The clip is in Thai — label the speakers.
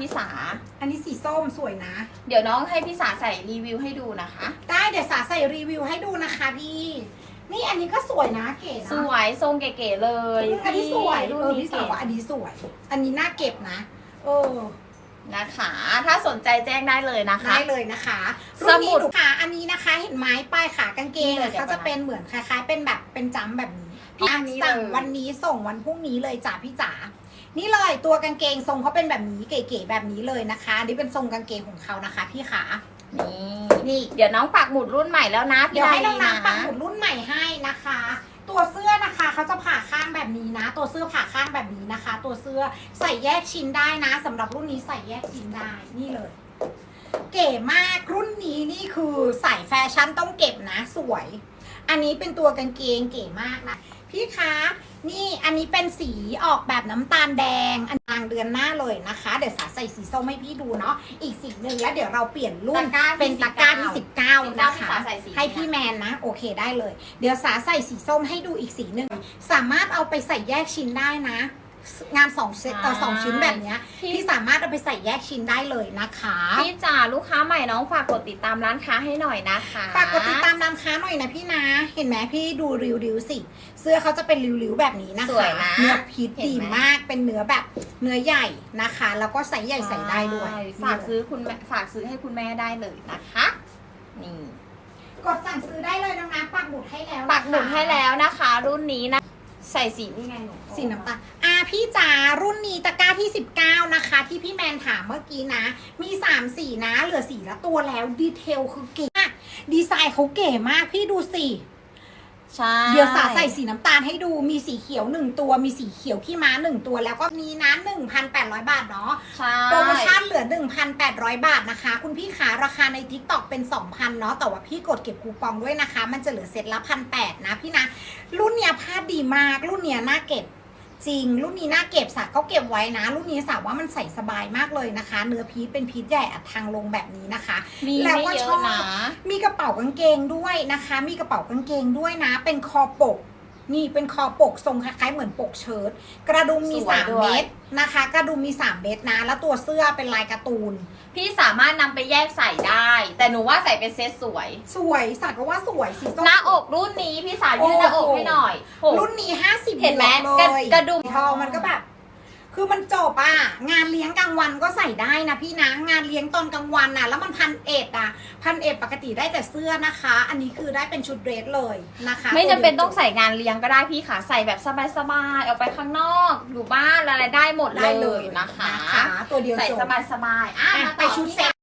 Speaker 1: พี่สา
Speaker 2: อันนี้สีส้มสวยนะ
Speaker 1: เดี๋ยวน้องให้พี่สาใส่รีวิวให้ดูนะคะ
Speaker 2: ได้เดี๋ยวสาใส่รีวิวให้ดูนะคะพี่ นี่อันนี้ก็สวยนะเก๋นะ
Speaker 1: สวยทรงเก๋ๆเลย
Speaker 2: อืมอันนี้สวย
Speaker 1: รุ่
Speaker 2: เอนอ
Speaker 1: นี้
Speaker 2: พี่สา
Speaker 1: เก๋
Speaker 2: วว่าอันนี้สวย อันนี้น่าเก็บนะเออ
Speaker 1: นะคะ ถ้าสนใจแจ้งได้เลยนะคะ
Speaker 2: ได้เลยนะคะ
Speaker 1: ส
Speaker 2: รุ่น
Speaker 1: มุ
Speaker 2: นี้
Speaker 1: ด
Speaker 2: ดูค่ะอันนี้นะคะ เห็นไหมป้ายขากางเกง
Speaker 1: นี่เลย
Speaker 2: อะเขาจะเป็นเหมือนคล้าย ๆ เป็นแบบเป็นจำแบบนี้
Speaker 1: พี่
Speaker 2: อันนี้สั่ง
Speaker 1: เลย
Speaker 2: วันนี้ส่งวันพรุ่งนี้เลยจ้ะพี่จ๋า นี่เลยตัวกางเกงทรงเขาเป็นแบบนี้เก๋ๆแบบนี้เลยนะคะอันนี่เป็นทรงกางเกงของเขานะคะ พี่ขา
Speaker 1: นี่
Speaker 2: นี่
Speaker 1: เดี๋ยวน้องปักหมุดรุ่นใหม่แล้วนะพี่
Speaker 2: เดี๋ยวให้น้อง
Speaker 1: นา
Speaker 2: น้ำปักหมุดรุ่นใหม่ให้นะคะ ตัวเสื้อนะคะเขาจะผ่าข้างแบบนี้นะ ตัวเสื้อผ่าข้างแบบนี้นะคะ ตัวเสื้อใส่แยกชิ้นได้นะสำหรับรุ่นนี้ใส่แยกชิ้นได้นี่เลย เก๋มากรุ่นนี้นี่คือใส่แฟชั่นต้องเก็บนะสวย อันนี้เป็นตัวกางเกงเก๋มากนะ พี่คะนี่อันนี้เป็นสีออกแบบน้ำตาลแดงอันกลางเดือนหน้าเลยนะคะ เดี๋ยวสาใส่สีส้มให้พี่ดูเนาะอีกสีหนึ่งแล้วเดี๋ยวเราเปลี่ยนรุ่น
Speaker 1: ตะกร้า
Speaker 2: เป็นตะกร้าที่
Speaker 1: 19
Speaker 2: 19นะคะ
Speaker 1: พี่สาใส่สี
Speaker 2: ให้พี่แมนนะ โอเคได้เลย เดี๋ยวสาใส่สีส้มให้ดูอีกสีหนึ่งสามารถเอาไปใส่แยกชิ้นได้นะ งานสองเซตเออสองชิ้นแบบเนี้ย
Speaker 1: พี่
Speaker 2: พี่สามารถเอาไปใส่แยกชิ้นได้เลยนะคะ
Speaker 1: พี่จ๋าลูกค้าใหม่น้องฝากกดติดตามร้านค้าให้หน่อยนะคะ
Speaker 2: ฝากกดติดตามร้านค้าหน่อยนะพี่นะ เห็นไหมพี่ดูริ้วริ้วๆสิ เสื้อเขาจะเป็นริ้วริ้วๆแบบนี้นะ
Speaker 1: สวย
Speaker 2: คะ
Speaker 1: นะ
Speaker 2: เนื้อพีช
Speaker 1: เห็น
Speaker 2: ดี
Speaker 1: ไหม
Speaker 2: มากเป็นเนื้อแบบเนื้อใหญ่นะคะ แล้วก็ใส่ใหญ่ใส่ได้ด้วย
Speaker 1: ใช่ฝากซื้อคุณแม่ฝากซื้อให้คุณแม่ได้เลยนะคะ นี่
Speaker 2: กดสั่งซื้อได้เลยน้องน้ำปักหมุดให้แล้วนะคะ
Speaker 1: ปักหมุดให้แล้วนะคะ รุ่นนี้นะ ใส่สีนี่ไงหนู
Speaker 2: สีน้ำตาลอ่าพี่จ๋ารุ่นนี้ตะกร้าที่ 19 นะคะ ที่พี่แมนถามเมื่อกี้นะ มี 3 สีนะ เหลือสีละตัวแล้วดีเทลคือเก๋มากดีไซน์เขาเก๋มากพี่ดูสิ
Speaker 1: ใช่
Speaker 2: เดี๋ยวสาใส่สีน้ำตาลให้ดูมีสีเขียว1ตัวมีสีเขียวขี้ม้า1ตัว แล้วก็มีนะ1,800บาทเนาะ
Speaker 1: ใช่
Speaker 2: โปรโมชั่นเหลือ1,800บาทนะคะ คุณพี่ขาราคาใน t ิ k t o k เป็น2,000เนาะแต่ว่าพี่กดเก็บคูปองด้วยนะคะ มันจะเหลือเซตละพันแนะพี่นะ รุ่นเนี้ยผ้าดีมากรุ่นเนี้ยน่าเก็บ จริง รุ่นนี้น่าเก็บสักเขาเก็บไว้นะ รุ่นนี้สาวว่ามันใส่สบายมากเลยนะคะ เนื้อพีชเป็นพีชใหญ่อัดทางลงแบบนี้นะคะ
Speaker 1: มี
Speaker 2: แล้ว
Speaker 1: ไม่
Speaker 2: ก็
Speaker 1: เย
Speaker 2: ช
Speaker 1: อะ
Speaker 2: อบ
Speaker 1: นะ
Speaker 2: มีกระเป๋ากางเกงด้วยนะคะ มีกระเป๋ากางเกงด้วยนะ เป็นคอปก นี่เป็นคอปกทรงคล้ายๆเหมือนปกเชิ้ตกระดุมมี
Speaker 1: สวยด้วย
Speaker 2: 3เม็ดนะคะ กระดุมมี3เม็ดนะ แล้วตัวเสื้อเป็นลายการ์ตูน
Speaker 1: พี่สามารถนำไปแยกใส่ได้ แต่หนูว่าใส่เป็นเซตสวย
Speaker 2: สวยสักก็ว่าสวยสีส้ม
Speaker 1: หน้าอกรุ่นนี้พี่สาวยืดหน้าอกให้หน่อยโห
Speaker 2: รุ่นนี้50
Speaker 1: เห็นไหม
Speaker 2: บวก
Speaker 1: กระ
Speaker 2: เลย
Speaker 1: กระดุม
Speaker 2: ทองมันก็แบบ คือมันจบอะ งานเลี้ยงกลางวันก็ใส่ได้นะพี่นะ งานเลี้ยงตอนกลางวันน่ะ แล้วมันพันเอ็ดอะ พันเอ็ดปกติได้แต่เสื้อนะคะ อันนี้คือได้เป็นชุดเดรสเลยนะคะ
Speaker 1: ไม่จำเป็นต้อง
Speaker 2: ตัวดียว
Speaker 1: ใส่งานเลี้ยงก็ได้พี่ค่ะ ใส่แบบสบายๆออกไปข้างนอก อยู่บ้านอะไรได้หมด
Speaker 2: ได้
Speaker 1: เล
Speaker 2: เลยย
Speaker 1: นะคะ
Speaker 2: นะคะ ตัวเดียว
Speaker 1: ใส่
Speaker 2: จบ
Speaker 1: สบายๆอะ
Speaker 2: อะ
Speaker 1: มา
Speaker 2: ไป
Speaker 1: ต่อ
Speaker 2: ชุด
Speaker 1: ที่
Speaker 2: เซ็ต